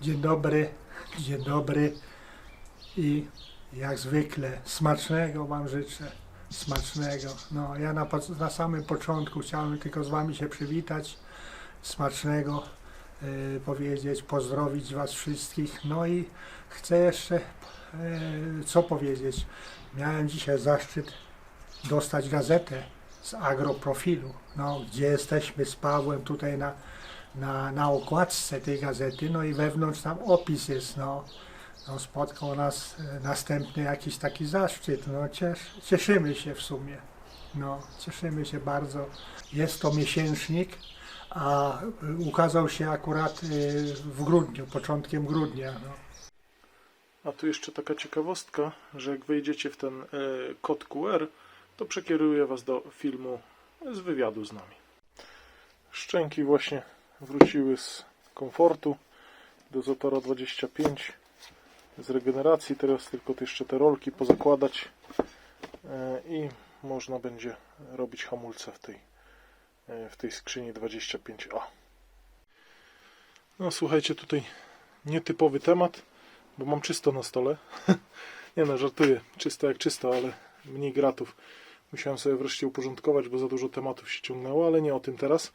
Dzień dobry, dzień dobry i jak zwykle smacznego Wam życzę. Smacznego. No, ja na, na samym początku chciałem tylko z Wami się przywitać. Smacznego y, powiedzieć, pozdrowić Was wszystkich. No i chcę jeszcze y, co powiedzieć. Miałem dzisiaj zaszczyt dostać gazetę z agroprofilu, no, gdzie jesteśmy z Pawłem tutaj na, na, na okładce tej gazety, no i wewnątrz tam opis jest, no, no spotkał nas e, następny jakiś taki zaszczyt, no ciesz, cieszymy się w sumie, no cieszymy się bardzo. Jest to miesięcznik, a y, ukazał się akurat y, w grudniu, początkiem grudnia, no. A tu jeszcze taka ciekawostka, że jak wejdziecie w ten e, kod QR, to przekieruje Was do filmu z wywiadu z nami. Szczęki właśnie wróciły z komfortu do Zotora 25 z regeneracji. Teraz tylko jeszcze te rolki pozakładać e, i można będzie robić hamulce w tej, e, w tej skrzyni 25A. No słuchajcie, tutaj nietypowy temat bo mam czysto na stole. Nie no, żartuję. Czysto jak czysto, ale mniej gratów. Musiałem sobie wreszcie uporządkować, bo za dużo tematów się ciągnęło, ale nie o tym teraz.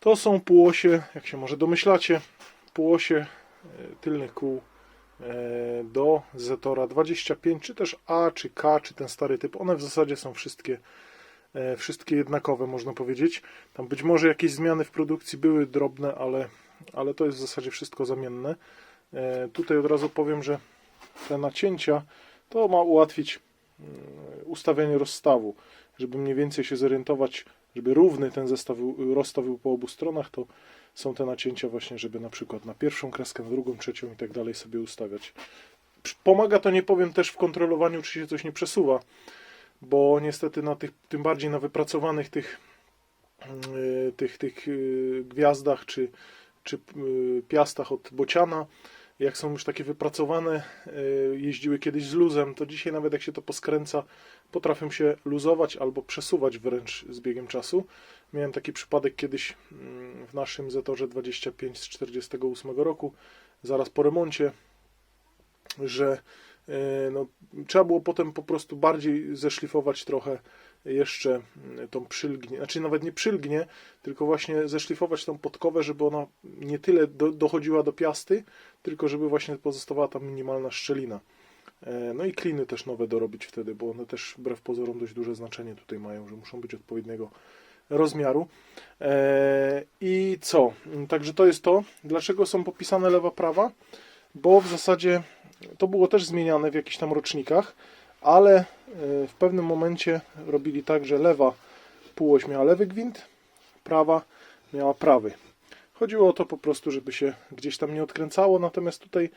To są półosie, jak się może domyślacie, półosie e, tylnych kół e, do Zetora 25, czy też A, czy K, czy ten stary typ. One w zasadzie są wszystkie, e, wszystkie jednakowe, można powiedzieć. Tam być może jakieś zmiany w produkcji były drobne, ale, ale to jest w zasadzie wszystko zamienne. Tutaj od razu powiem, że te nacięcia to ma ułatwić mm, ustawienie rozstawu. Żeby mniej więcej się zorientować, żeby równy ten zestaw, rozstaw był po obu stronach, to są te nacięcia właśnie, żeby na przykład na pierwszą kreskę, na drugą, trzecią i tak dalej sobie ustawiać. Pomaga to, nie powiem, też w kontrolowaniu, czy się coś nie przesuwa, bo niestety na tych, tym bardziej na wypracowanych tych, yy, tych, tych yy, gwiazdach, czy, czy yy, piastach od bociana, jak są już takie wypracowane, yy, jeździły kiedyś z luzem, to dzisiaj nawet jak się to poskręca, potrafią się luzować albo przesuwać wręcz z biegiem czasu. Miałem taki przypadek kiedyś mm, w naszym Zetorze 25 z 48 roku, zaraz po remoncie, że yy, no, trzeba było potem po prostu bardziej zeszlifować trochę jeszcze mm, tą przylgnię, znaczy nawet nie przylgnię, tylko właśnie zeszlifować tą podkowę, żeby ona nie tyle do, dochodziła do piasty, tylko żeby właśnie pozostawała tam minimalna szczelina. E, No i kliny też nowe dorobić wtedy, bo one też wbrew pozorom dość duże znaczenie tutaj mają, że muszą być odpowiedniego rozmiaru. E, I co? Także to jest to. Dlaczego są popisane lewa, prawa? Bo w zasadzie to było też zmieniane w jakichś tam rocznikach, ale e, w pewnym momencie robili tak, że lewa półoś miała lewy gwint, prawa miała prawy. Chodziło o to po prostu, żeby się gdzieś tam nie odkręcało, natomiast tutaj,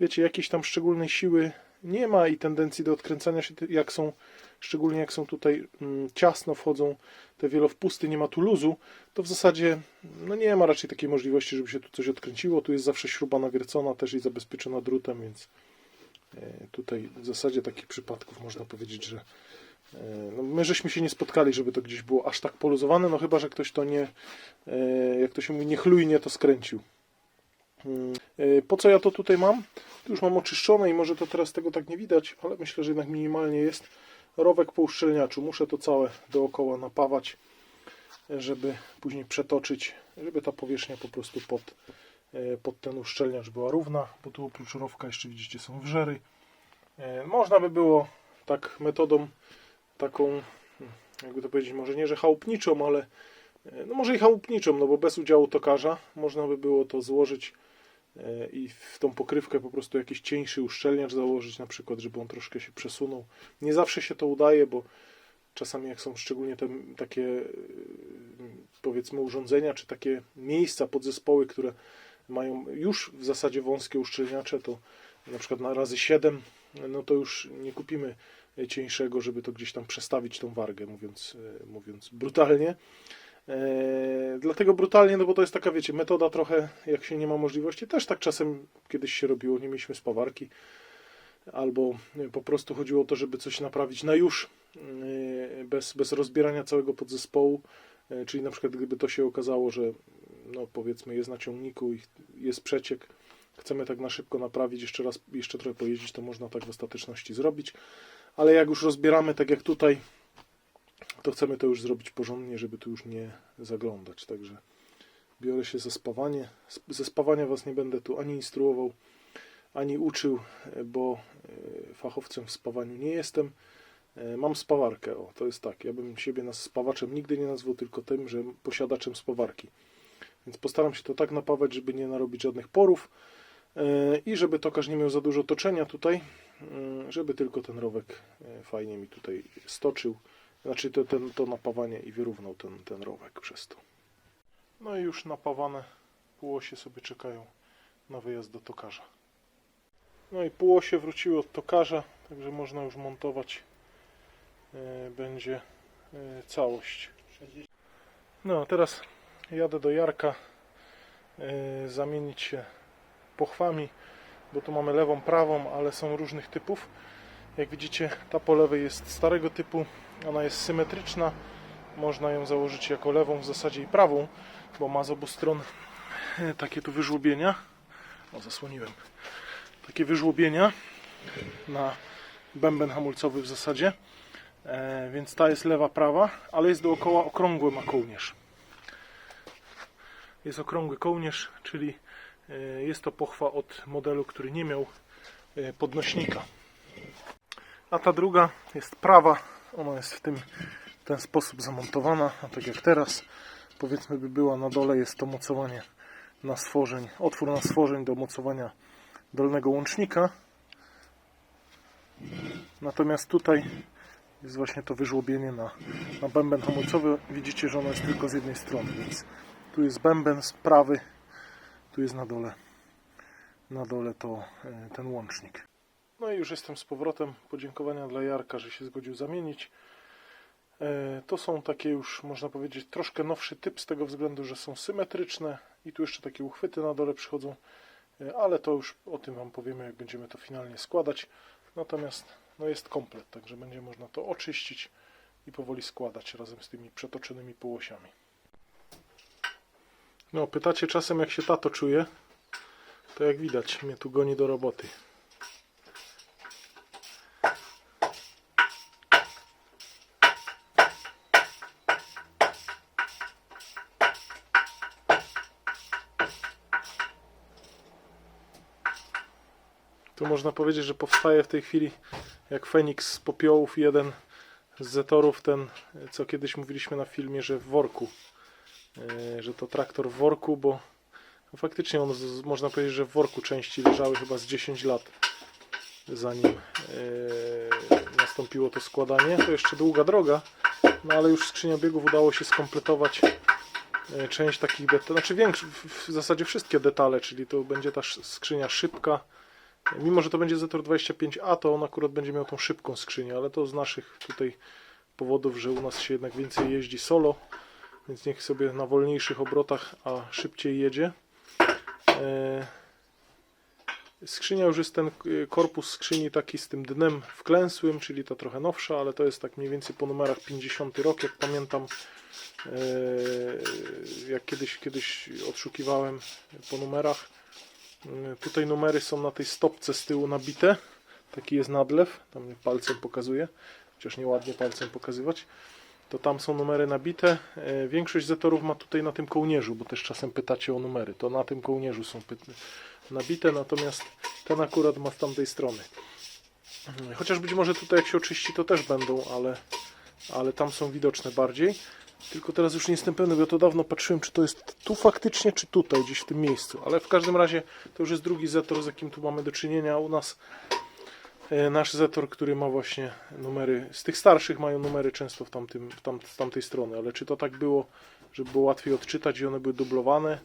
wiecie, jakiejś tam szczególnej siły nie ma i tendencji do odkręcania się, jak są, szczególnie jak są tutaj mm, ciasno wchodzą te wielowpusty, nie ma tu luzu, to w zasadzie no nie ma raczej takiej możliwości, żeby się tu coś odkręciło. Tu jest zawsze śruba nawiercona też i zabezpieczona drutem, więc tutaj w zasadzie takich przypadków można powiedzieć, że e, no my żeśmy się nie spotkali, żeby to gdzieś było aż tak poluzowane, no chyba, że ktoś to nie, e, jak to się mówi, niechlujnie to skręcił. Mm, e, Po co ja to tutaj mam? Już mam oczyszczone i może to teraz tego tak nie widać, ale myślę, że jednak minimalnie jest rowek po uszczelniaczu. Muszę to całe dookoła napawać, e, żeby później przetoczyć, żeby ta powierzchnia po prostu pod, e, pod ten uszczelniacz była równa, bo tu oprócz rowka jeszcze widzicie są wrzery. E, Można by było tak metodą taką, jakby to powiedzieć, może nie, że chałupniczą, ale e, no może i chałupniczą, no bo bez udziału tokarza można by było to złożyć e, i w tą pokrywkę po prostu jakiś cieńszy uszczelniacz założyć, na przykład, żeby on troszkę się przesunął. Nie zawsze się to udaje, bo czasami jak są szczególnie te takie e, powiedzmy urządzenia, czy takie miejsca, podzespoły, które mają już w zasadzie wąskie uszczelniacze, to na przykład na razy 7, no to już nie kupimy cieńszego, żeby to gdzieś tam przestawić tą wargę, mówiąc, e, mówiąc brutalnie. E, dlatego brutalnie, no bo to jest taka, wiecie, metoda trochę, jak się nie ma możliwości, też tak czasem kiedyś się robiło, nie mieliśmy spawarki, albo po prostu chodziło o to, żeby coś naprawić na już, e, bez, bez rozbierania całego podzespołu, e, czyli na przykład gdyby to się okazało, że no powiedzmy jest na ciągniku jest przeciek, chcemy tak na szybko naprawić, jeszcze raz, jeszcze trochę pojeździć, to można tak w ostateczności zrobić. Ale jak już rozbieramy, tak jak tutaj, to chcemy to już zrobić porządnie, żeby tu już nie zaglądać. Także biorę się za spawanie. Sp- Ze spawania Was nie będę tu ani instruował, ani uczył, bo e, fachowcem w spawaniu nie jestem. E, Mam spawarkę, o to jest tak. Ja bym siebie nas spawaczem nigdy nie nazwał, tylko tym, że posiadaczem spawarki. Więc postaram się to tak napawać, żeby nie narobić żadnych porów e, i żeby tokarz nie miał za dużo toczenia tutaj, e, żeby tylko ten rowek e, fajnie mi tutaj stoczył. Znaczy to, ten, to napawanie i wyrównał ten, ten rowek przez to. No i już napawane półosie sobie czekają na wyjazd do tokarza. No i półosie wróciły od tokarza, także można już montować będzie całość. No a teraz jadę do Jarka e, zamienić się pochwami, bo tu mamy lewą, prawą, ale są różnych typów. Jak widzicie, ta po lewej jest starego typu, ona jest symetryczna. Można ją założyć jako lewą w zasadzie i prawą, bo ma z obu stron e, takie tu wyżłobienia. O, zasłoniłem. Takie wyżłobienia na bęben hamulcowy w zasadzie. E, więc ta jest lewa, prawa, ale jest dookoła okrągły ma kołnierz. Jest okrągły kołnierz, czyli e, jest to pochwa od modelu, który nie miał e, podnośnika. A ta druga jest prawa, ona jest w tym w ten sposób zamontowana, a tak jak teraz, powiedzmy by była na dole, jest to mocowanie na stworzeń, otwór na stworzeń do mocowania dolnego łącznika. Natomiast tutaj jest właśnie to wyżłobienie na, na bęben hamulcowy. Widzicie, że ono jest tylko z jednej strony, więc tu jest bęben z prawy, tu jest na dole, na dole to e, ten łącznik. No i już jestem z powrotem. Podziękowania dla Jarka, że się zgodził zamienić. E, To są takie już, można powiedzieć, troszkę nowszy typ z tego względu, że są symetryczne i tu jeszcze takie uchwyty na dole przychodzą, E, ale to już o tym Wam powiemy, jak będziemy to finalnie składać. Natomiast no jest komplet, także będzie można to oczyścić i powoli składać razem z tymi przetoczonymi półosiami. No, pytacie czasem, jak się tato czuje, to jak widać, mnie tu goni do roboty. Tu można powiedzieć, że powstaje w tej chwili jak Feniks z popiołów jeden z Zetorów, ten co kiedyś mówiliśmy na filmie, że w worku. E, Że to traktor w worku, bo faktycznie on z, można powiedzieć, że w worku części leżały chyba z 10 lat zanim e, nastąpiło to składanie. To jeszcze długa droga, no ale już skrzynia biegów udało się skompletować e, część takich detali, znaczy większy, w, zasadzie wszystkie detale, czyli to będzie ta skrzynia szybka, Mimo, że to będzie Zetor 25A, to on akurat będzie miał tą szybką skrzynię, ale to z naszych tutaj powodów, że u nas się jednak więcej jeździ solo, więc niech sobie na wolniejszych obrotach, a szybciej jedzie. E, Skrzynia już jest ten e, korpus skrzyni taki z tym dnem wklęsłym, czyli ta trochę nowsza, ale to jest tak mniej więcej po numerach 50 rok, jak pamiętam. E, Jak kiedyś, kiedyś odszukiwałem po numerach. Tutaj numery są na tej stopce z tyłu nabite. Taki jest nadlew. Tam palcem pokazuje. Chociaż nieładnie palcem pokazywać. To tam są numery nabite. Y, Większość zetorów ma tutaj na tym kołnierzu, bo też czasem pytacie o numery. To na tym kołnierzu są nabite, natomiast ten akurat ma z tamtej strony. Y, Chociaż być może tutaj jak się oczyści to też będą, ale, ale tam są widoczne bardziej. Tylko teraz już nie jestem pewny, bo ja to dawno patrzyłem, czy to jest tu faktycznie, czy tutaj, gdzieś w tym miejscu. Ale w każdym razie to już jest drugi Zetor, z jakim tu mamy do czynienia u nas. E, Nasz Zetor, który ma właśnie numery, z tych starszych mają numery często w, tamtym, w tam, z tamtej strony, ale czy to tak było, żeby było łatwiej odczytać i one były dublowane,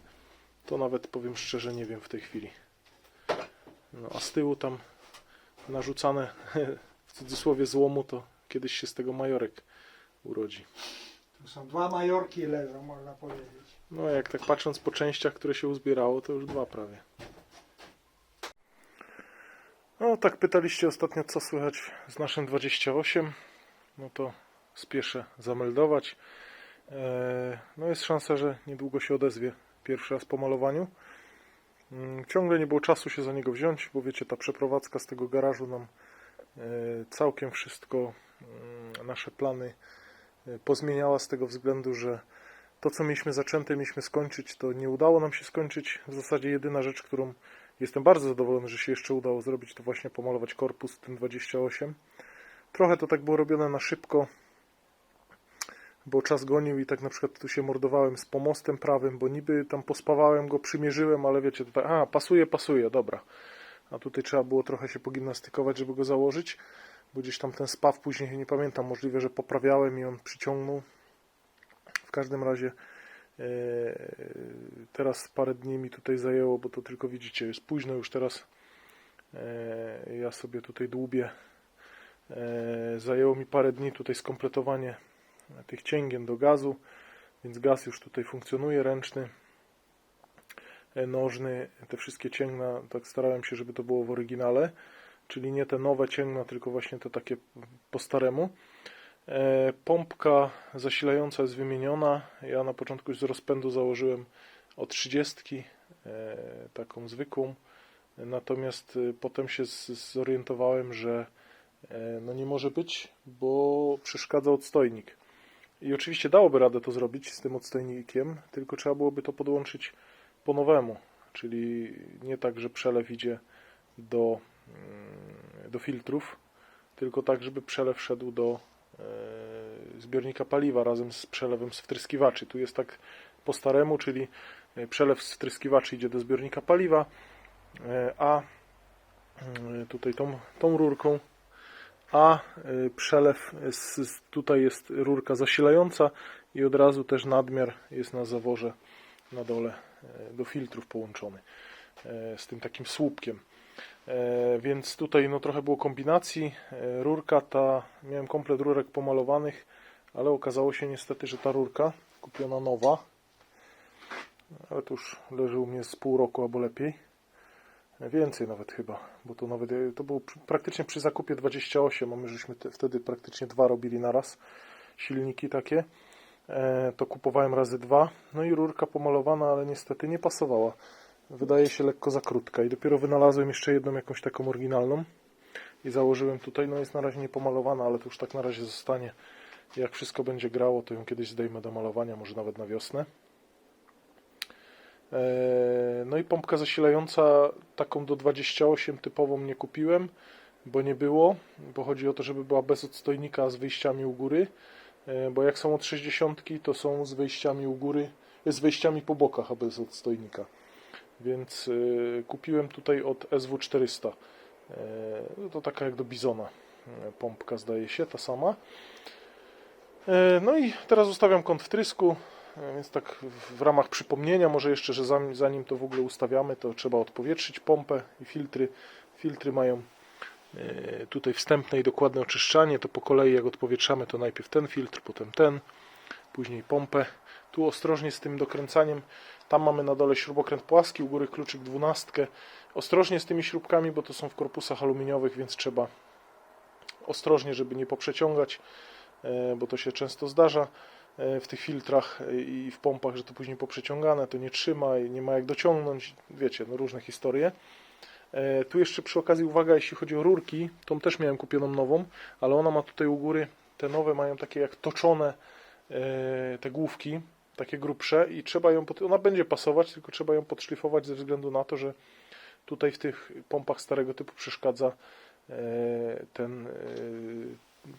to nawet powiem szczerze nie wiem w tej chwili. No, a z tyłu tam narzucane w cudzysłowie złomu, to kiedyś się z tego majorek urodzi. Tu są dwa majorki leżą, można powiedzieć. No jak tak patrząc po częściach, które się uzbierało, to już dwa prawie. No tak pytaliście ostatnio, co słychać z naszym 28. No to spieszę zameldować. Eee, No jest szansa, że niedługo się odezwie pierwszy raz po malowaniu. Mm, Ciągle nie było czasu się za niego wziąć, bo wiecie, ta przeprowadzka z tego garażu nam e, całkiem wszystko, mm, nasze plany e, pozmieniała z tego względu, że to, co mieliśmy zaczęte, mieliśmy skończyć, to nie udało nam się skończyć. W zasadzie jedyna rzecz, którą jestem bardzo zadowolony, że się jeszcze udało zrobić, to właśnie pomalować korpus ten 28. Trochę to tak było robione na szybko, bo czas gonił i tak na przykład tu się mordowałem z pomostem prawym, bo niby tam pospawałem go, przymierzyłem, ale wiecie, tutaj, a, pasuje, pasuje, dobra. A tutaj trzeba było trochę się pogimnastykować, żeby go założyć, bo gdzieś tam ten spaw później, nie pamiętam, możliwe, że poprawiałem i on przyciągnął. W każdym razie teraz parę dni mi tutaj zajęło, bo to tylko widzicie, jest późno już teraz. E, ja sobie tutaj dłubię. E, zajęło mi parę dni tutaj skompletowanie tych cięgien do gazu, więc gaz już tutaj funkcjonuje, ręczny, e, nożny, te wszystkie cięgna, tak starałem się, żeby to było w oryginale, czyli nie te nowe cięgna, tylko właśnie te takie po staremu. E, Pompka zasilająca jest wymieniona. Ja na początku z rozpędu założyłem o 30, e, taką zwykłą. Natomiast e, potem się zorientowałem, że no nie może być, bo przeszkadza odstojnik. I oczywiście dałoby radę to zrobić z tym odstojnikiem, tylko trzeba byłoby to podłączyć po nowemu. Czyli nie tak, że przelew idzie do, mm, do filtrów, tylko tak, żeby przelew szedł do zbiornika paliwa razem z przelewem z wtryskiwaczy. Tu jest tak po staremu, czyli e, przelew z wtryskiwaczy idzie do zbiornika paliwa, e, a tutaj tą, tą rurką, a e, przelew z, tutaj jest rurka zasilająca i od razu też nadmiar jest na zaworze na dole e, do filtrów połączony e, z tym takim słupkiem. E, Więc tutaj no, trochę było kombinacji. E, Rurka ta, miałem komplet rurek pomalowanych, ale okazało się niestety, że ta rurka kupiona nowa, ale to już leży u mnie z pół roku albo lepiej. E, Więcej nawet chyba, bo to nawet to było praktycznie przy zakupie 28, a my żeśmy te, wtedy praktycznie dwa robili naraz, silniki takie. To kupowałem razy dwa, no i rurka pomalowana, ale niestety nie pasowała wydaje się lekko za krótka i dopiero wynalazłem jeszcze jedną jakąś taką oryginalną i założyłem tutaj, no jest na razie niepomalowana, ale to już tak na razie zostanie. Jak wszystko będzie grało, to ją kiedyś zdejmę do malowania, może nawet na wiosnę. Eee, no i pompka zasilająca taką do 28 typową nie kupiłem, bo nie było, bo chodzi o to, żeby była bez odstojnika z wyjściami u góry, Eee, bo jak są od 60 to są z wyjściami u góry, z wyjściami po bokach, a bez odstojnika więc y, kupiłem tutaj od SW400. E, no to taka jak do Bizona e, pompka zdaje się, ta sama. E, no i teraz ustawiam kąt wtrysku, więc tak w, ramach przypomnienia może jeszcze, że zanim, to w ogóle ustawiamy, to trzeba odpowietrzyć pompę i filtry. Filtry mają tutaj wstępne i dokładne oczyszczanie, to po kolei jak odpowietrzamy, to najpierw ten filtr, potem ten, później pompę. Tu ostrożnie z tym dokręcaniem. Tam mamy na dole śrubokręt płaski, u góry kluczyk dwunastkę. Ostrożnie z tymi śrubkami, bo to są w korpusach aluminiowych, więc trzeba ostrożnie, żeby nie poprzeciągać, e, bo to się często zdarza e, w tych filtrach e, i w pompach, że to później poprzeciągane, to nie trzyma i nie ma jak dociągnąć. Wiecie, no różne historie. Tu jeszcze przy okazji uwaga, jeśli chodzi o rurki, tą też miałem kupioną nową, ale ona ma tutaj u góry, te nowe mają takie jak toczone te główki, takie grubsze i trzeba ją, pod... ona będzie pasować, tylko trzeba ją podszlifować ze względu na to, że tutaj w tych pompach starego typu przeszkadza e, ten e,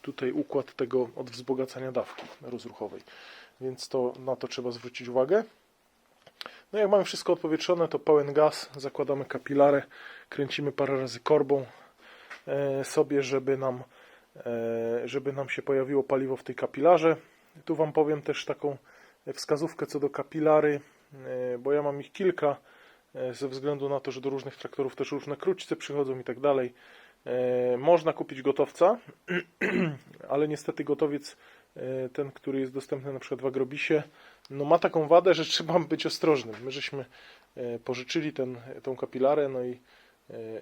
tutaj układ tego od wzbogacania dawki rozruchowej, więc to na to trzeba zwrócić uwagę. No jak mamy wszystko odpowietrzone, to pełen gaz, zakładamy kapilarę, kręcimy parę razy korbą e, sobie, żeby nam, żeby nam się pojawiło paliwo w tej kapilarze. Tu Wam powiem też taką wskazówkę co do kapilary, e, bo ja mam ich kilka e, ze względu na to, że do różnych traktorów też różne króćce przychodzą i tak dalej. E, Można kupić gotowca, ale niestety gotowiec, ten, który jest dostępny na przykład w Agrobisie, no ma taką wadę, że trzeba być ostrożnym. My żeśmy pożyczyli ten, tą kapilarę, no i,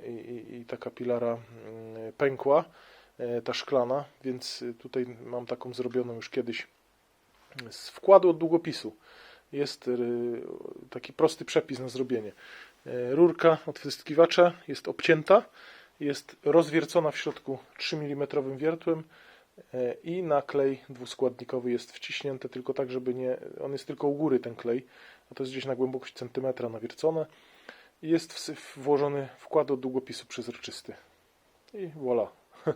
i, i- ta kapilara mm, pękła, ta szklana, więc tutaj mam taką zrobioną już kiedyś z wkładu od długopisu. Jest y, taki prosty przepis na zrobienie. E, Rurka od wtryskiwacza jest obcięta, jest rozwiercona w środku 3 mm wiertłem e, i na klej dwuskładnikowy jest wciśnięty tylko tak, żeby nie. On jest tylko u góry ten klej, a to jest gdzieś na głębokość centymetra nawiercone. Jest włożony wkład od długopisu przezroczysty. I voilà,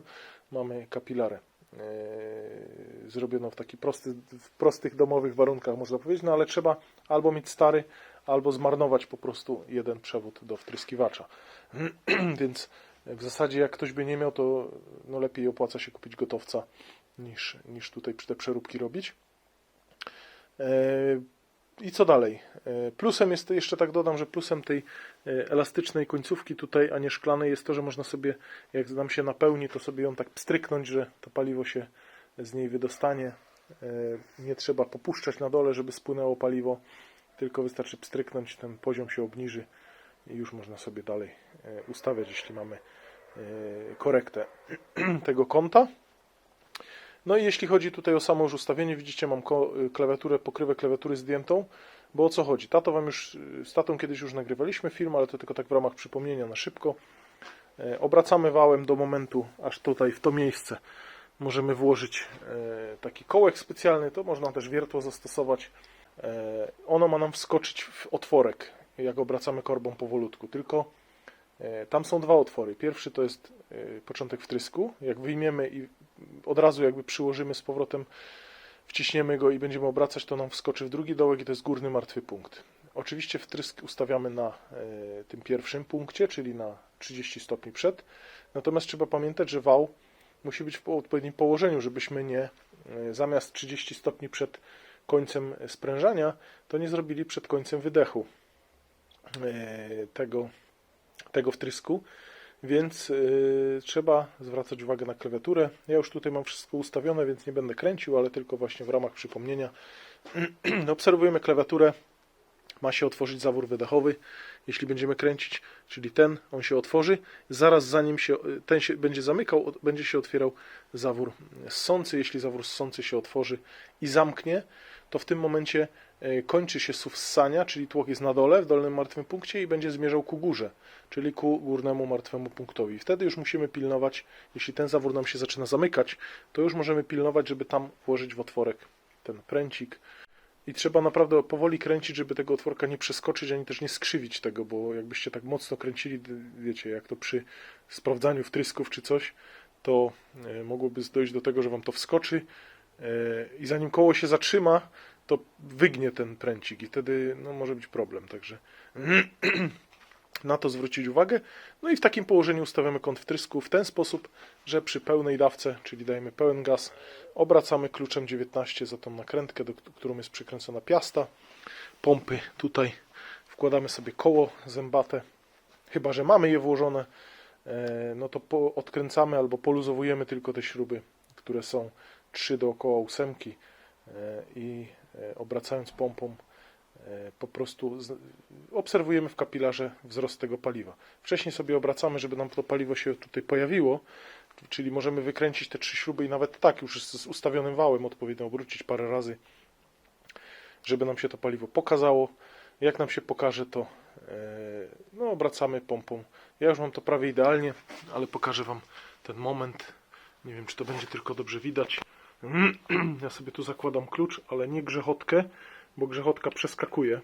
mamy kapilarę. Yy, zrobiono w taki prosty, w prostych domowych warunkach, można powiedzieć, no ale trzeba albo mieć stary, albo zmarnować po prostu jeden przewód do wtryskiwacza. Więc w zasadzie jak ktoś by nie miał, to no lepiej opłaca się kupić gotowca niż, niż tutaj te przeróbki robić. Yy, I co dalej? Yy, Plusem jest, jeszcze tak dodam, że plusem tej elastycznej końcówki tutaj, a nie szklanej jest to, że można sobie, jak nam się napełni, to sobie ją tak pstryknąć, że to paliwo się z niej wydostanie. Yy, Nie trzeba popuszczać na dole, żeby spłynęło paliwo, tylko wystarczy pstryknąć, ten poziom się obniży i już można sobie dalej yy, ustawiać, jeśli mamy korektę tego kąta. No i jeśli chodzi tutaj o samo już ustawienie, widzicie, mam klawiaturę, pokrywę klawiatury zdjętą, bo o co chodzi? Tato wam już, z tatą kiedyś już nagrywaliśmy film, ale to tylko tak w ramach przypomnienia na szybko. E, Obracamy wałem do momentu, aż tutaj w to miejsce możemy włożyć e, taki kołek specjalny, to można też wiertło zastosować. E, Ono ma nam wskoczyć w otworek, jak obracamy korbą powolutku, tylko tam są dwa otwory. Pierwszy to jest początek wtrysku. Jak wyjmiemy i od razu jakby przyłożymy z powrotem, wciśniemy go i będziemy obracać, to nam wskoczy w drugi dołek i to jest górny martwy punkt. Oczywiście wtrysk ustawiamy na e, tym pierwszym punkcie, czyli na 30 stopni przed. Natomiast trzeba pamiętać, że wał musi być w po- odpowiednim położeniu, żebyśmy nie e, zamiast 30 stopni przed końcem sprężania, to nie zrobili przed końcem wydechu e, tego, tego wtrysku. Więc y, trzeba zwracać uwagę na klawiaturę. Ja już tutaj mam wszystko ustawione, więc nie będę kręcił, ale tylko właśnie w ramach przypomnienia. Obserwujemy klawiaturę. Ma się otworzyć zawór wydechowy. Jeśli będziemy kręcić, czyli ten, on się otworzy. Zaraz zanim się ten się będzie zamykał, będzie się otwierał zawór ssący. Jeśli zawór ssący się otworzy i zamknie, to w tym momencie kończy się suw ssania, czyli tłok jest na dole, w dolnym martwym punkcie i będzie zmierzał ku górze, czyli ku górnemu martwemu punktowi. Wtedy już musimy pilnować, jeśli ten zawór nam się zaczyna zamykać, to już możemy pilnować, żeby tam włożyć w otworek ten pręcik. I trzeba naprawdę powoli kręcić, żeby tego otworka nie przeskoczyć, ani też nie skrzywić tego, bo jakbyście tak mocno kręcili, wiecie, jak to przy sprawdzaniu wtrysków czy coś, to e, mogłoby dojść do tego, że wam to wskoczy e, i zanim koło się zatrzyma, to wygnie ten pręcik i wtedy no, może być problem. Także na to zwrócić uwagę. No i w takim położeniu ustawiamy kąt wtrysku w ten sposób, że przy pełnej dawce, czyli dajemy pełen gaz, obracamy kluczem 19 za tą nakrętkę, do którą jest przykręcona piasta. Pompy tutaj wkładamy sobie koło zębate, chyba że mamy je włożone, e, no to odkręcamy albo poluzowujemy tylko te śruby, które są trzy dookoła ósemki e, i obracając pompą e, po prostu obserwujemy w kapilarze wzrost tego paliwa. Wcześniej sobie obracamy, żeby nam to paliwo się tutaj pojawiło, czyli możemy wykręcić te trzy śruby i nawet tak już z z ustawionym wałem odpowiednio obrócić parę razy, żeby nam się to paliwo pokazało. Jak nam się pokaże, to e, no, obracamy pompą. Ja już mam to prawie idealnie, ale pokażę Wam ten moment. Nie wiem, czy to będzie tylko dobrze widać. Ja sobie tu zakładam klucz, ale nie grzechotkę, bo grzechotka przeskakuje,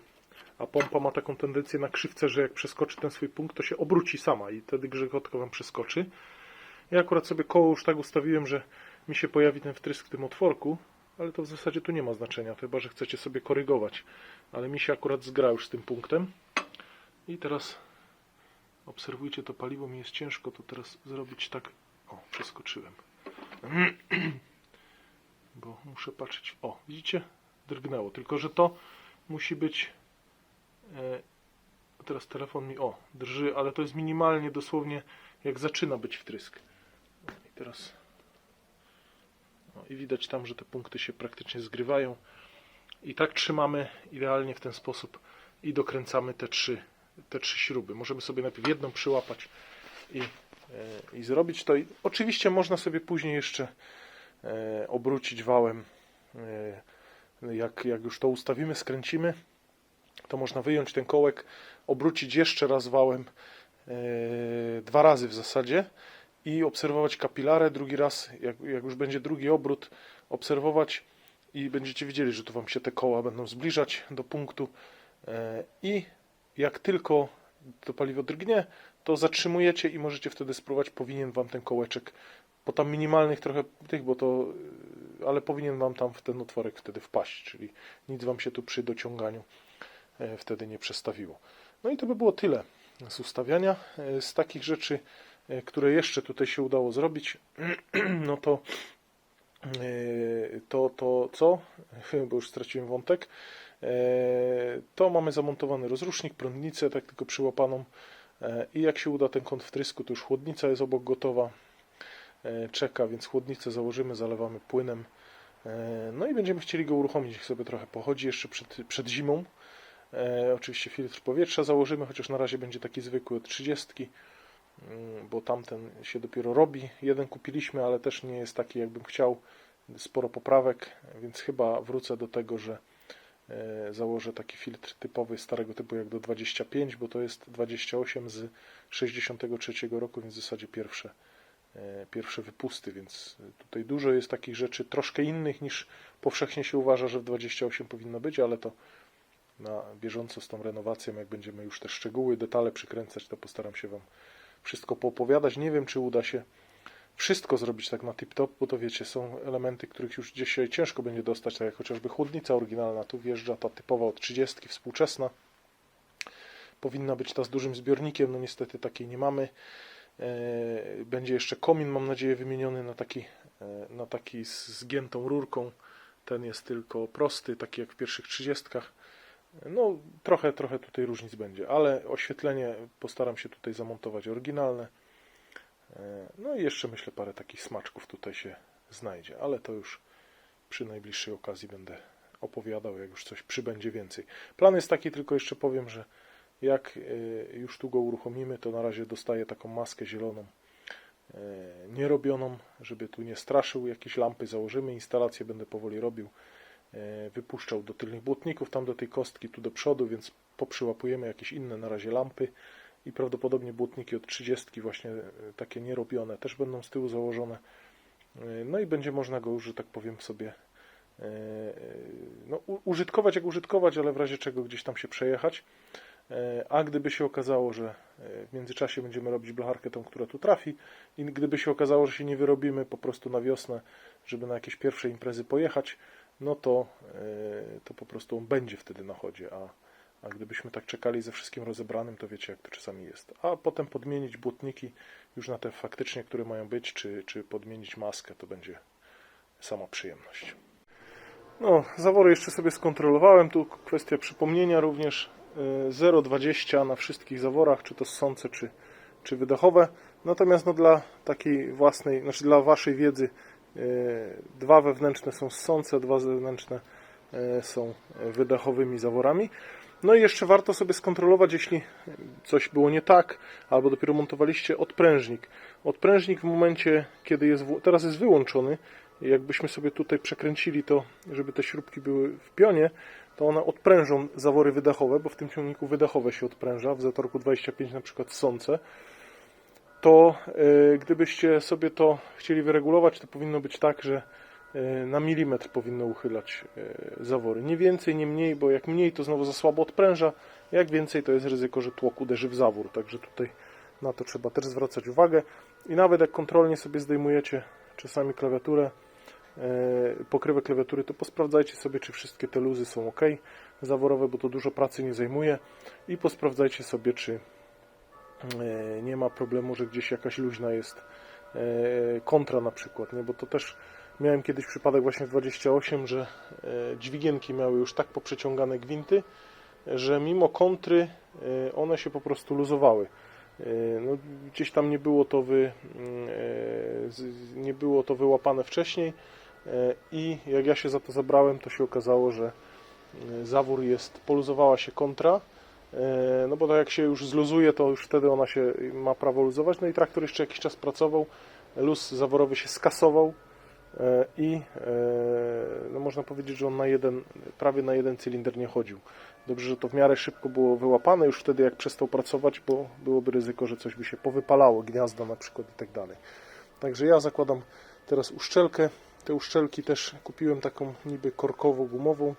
a pompa ma taką tendencję na krzywce, że jak przeskoczy ten swój punkt, to się obróci sama i wtedy grzechotka Wam przeskoczy. Ja akurat sobie koło już tak ustawiłem, że mi się pojawi ten wtrysk w tym otworku, ale to w zasadzie tu nie ma znaczenia, chyba że chcecie sobie korygować. Ale mi się akurat zgra już z tym punktem. I teraz obserwujcie to paliwo, mi jest ciężko to teraz zrobić tak. O, przeskoczyłem. Bo muszę patrzeć. O, widzicie? Drgnęło. Tylko, że to musi być. E, teraz telefon mi. O, drży, ale to jest minimalnie, dosłownie jak zaczyna być wtrysk. I teraz. O, I widać tam, że te punkty się praktycznie zgrywają. I tak trzymamy idealnie w ten sposób i dokręcamy te trzy, te trzy śruby. Możemy sobie najpierw jedną przyłapać i, e, i zrobić to. I oczywiście można sobie później jeszcze obrócić wałem. E, jak, jak już to ustawimy, skręcimy, to można wyjąć ten kołek, obrócić jeszcze raz wałem e, dwa razy w zasadzie i obserwować kapilarę. Drugi raz, jak, jak już będzie drugi obrót, obserwować i będziecie widzieli, że tu Wam się te koła będą zbliżać do punktu e, i jak tylko to paliwo drgnie, to zatrzymujecie i możecie wtedy spróbować, powinien Wam ten kołeczek po tam minimalnych trochę tych, bo to, y, ale powinien Wam tam w ten otworek wtedy wpaść, czyli nic Wam się tu przy dociąganiu e, wtedy nie przestawiło. No i to by było tyle z ustawiania. E, Z takich rzeczy, e, które jeszcze tutaj się udało zrobić, no to to, to co? Bo już straciłem wątek. To mamy zamontowany rozrusznik, prądnicę, tak tylko przyłapaną. E, I jak się uda ten kąt wtrysku, to już chłodnica jest obok gotowa. E, Czeka, więc chłodnicę założymy, zalewamy płynem. E, No i będziemy chcieli go uruchomić, niech sobie trochę pochodzi jeszcze przed, przed zimą. Oczywiście filtr powietrza założymy, chociaż na razie będzie taki zwykły od 30, mm, bo tamten się dopiero robi. Jeden kupiliśmy, ale też nie jest taki, jakbym chciał. Sporo poprawek, więc chyba wrócę do tego, że założę taki filtr typowy starego typu jak do 25, bo to jest 28 z 63 roku, więc w zasadzie pierwsze, e, pierwsze wypusty, więc tutaj dużo jest takich rzeczy troszkę innych niż powszechnie się uważa, że w 28 powinno być, ale to na bieżąco z tą renowacją, jak będziemy już te szczegóły, detale przykręcać, to postaram się Wam wszystko poopowiadać. Nie wiem, czy uda się wszystko zrobić tak na tip-top, bo to wiecie, są elementy, których już dzisiaj ciężko będzie dostać, tak jak chociażby chłodnica oryginalna, tu wjeżdża ta typowa od 30, współczesna. Powinna być ta z dużym zbiornikiem, no niestety takiej nie mamy. E, Będzie jeszcze komin, mam nadzieję, wymieniony na taki, e, na taki z zgiętą rurką. Ten jest tylko prosty, taki jak w pierwszych 30. No, trochę, trochę tutaj różnic będzie, ale oświetlenie postaram się tutaj zamontować oryginalne. E, No i jeszcze myślę parę takich smaczków tutaj się znajdzie, ale to już przy najbliższej okazji będę opowiadał, jak już coś przybędzie więcej. Plan jest taki, tylko jeszcze powiem, że jak e, już tu go uruchomimy, to na razie dostaję taką maskę zieloną, e, nierobioną, żeby tu nie straszył. Jakieś lampy założymy, instalację będę powoli robił. Wypuszczał do tylnych błotników, tam do tej kostki, tu do przodu, więc poprzyłapujemy jakieś inne na razie lampy i prawdopodobnie błotniki od 30 właśnie e, takie nierobione też będą z tyłu założone. E, No i będzie można go już, że tak powiem sobie e, no, użytkować jak użytkować, ale w razie czego gdzieś tam się przejechać. A gdyby się okazało, że w międzyczasie będziemy robić blacharkę tą, która tu trafi i gdyby się okazało, że się nie wyrobimy po prostu na wiosnę, żeby na jakieś pierwsze imprezy pojechać, no to, to po prostu on będzie wtedy na chodzie, a, a gdybyśmy tak czekali ze wszystkim rozebranym, to wiecie jak to czasami jest. A potem podmienić błotniki już na te faktycznie, które mają być, czy, czy podmienić maskę, to będzie sama przyjemność. No, zawory jeszcze sobie skontrolowałem. Tu kwestia przypomnienia również y, 0,20 na wszystkich zaworach, czy to ssące, czy, czy wydechowe. Natomiast no, dla takiej własnej, znaczy dla Waszej wiedzy, y, dwa wewnętrzne są ssące, dwa zewnętrzne y, są wydechowymi zaworami. No i jeszcze warto sobie skontrolować, jeśli coś było nie tak, albo dopiero montowaliście odprężnik. Odprężnik w momencie, kiedy jest, teraz jest wyłączony, jakbyśmy sobie tutaj przekręcili to, żeby te śrubki były w pionie, to one odprężą zawory wydechowe, bo w tym ciągniku wydechowe się odpręża, w Zetorku 25 na przykład sące. To y, gdybyście sobie to chcieli wyregulować, to powinno być tak, że na milimetr powinno uchylać y, zawory. Nie więcej, nie mniej, bo jak mniej to znowu za słabo odpręża, jak więcej to jest ryzyko, że tłok uderzy w zawór. Także tutaj na to trzeba też zwracać uwagę. I nawet jak kontrolnie sobie zdejmujecie czasami klawiaturę, e, pokrywę klawiatury, to posprawdzajcie sobie, czy wszystkie te luzy są ok, zaworowe, bo to dużo pracy nie zajmuje i posprawdzajcie sobie, czy e, nie ma problemu, że gdzieś jakaś luźna jest e, kontra na przykład, nie? bo to też miałem kiedyś przypadek właśnie w 28, że e, dźwigienki miały już tak poprzeciągane gwinty, że mimo kontry e, one się po prostu luzowały. E, No, gdzieś tam nie było to wy, mm, nie było to wyłapane wcześniej i jak ja się za to zabrałem, to się okazało, że zawór jest, poluzowała się kontra, no bo to jak się już zluzuje, to już wtedy ona się ma prawo luzować, no i traktor jeszcze jakiś czas pracował, luz zaworowy się skasował, i e, no można powiedzieć, że on na jeden, prawie na jeden cylinder nie chodził. Dobrze, że to w miarę szybko było wyłapane już wtedy jak przestał pracować, bo byłoby ryzyko, że coś by się powypalało, gniazda na przykład i tak dalej. Także ja zakładam teraz uszczelkę. Te uszczelki też kupiłem taką niby korkowo-gumową.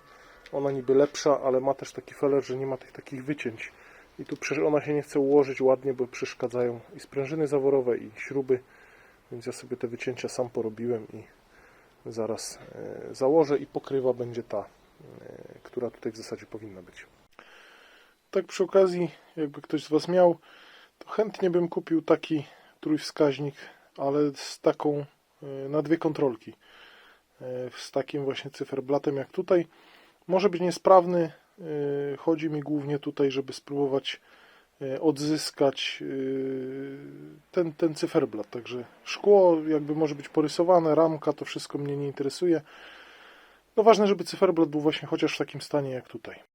Ona niby lepsza, ale ma też taki feler, że nie ma tych takich wycięć. I tu ona się nie chce ułożyć ładnie, bo przeszkadzają i sprężyny zaworowe, i śruby. Więc ja sobie te wycięcia sam porobiłem i zaraz e, założę i pokrywa będzie ta, e, która tutaj w zasadzie powinna być. Tak przy okazji, jakby ktoś z Was miał, to chętnie bym kupił taki trójwskaźnik, ale z taką e, na dwie kontrolki. Z takim właśnie cyferblatem jak tutaj. Może być niesprawny. Chodzi mi głównie tutaj, żeby spróbować odzyskać e, ten, ten cyferblat. Także szkło jakby może być porysowane, ramka, to wszystko mnie nie interesuje. No ważne, żeby cyferblat był właśnie chociaż w takim stanie jak tutaj.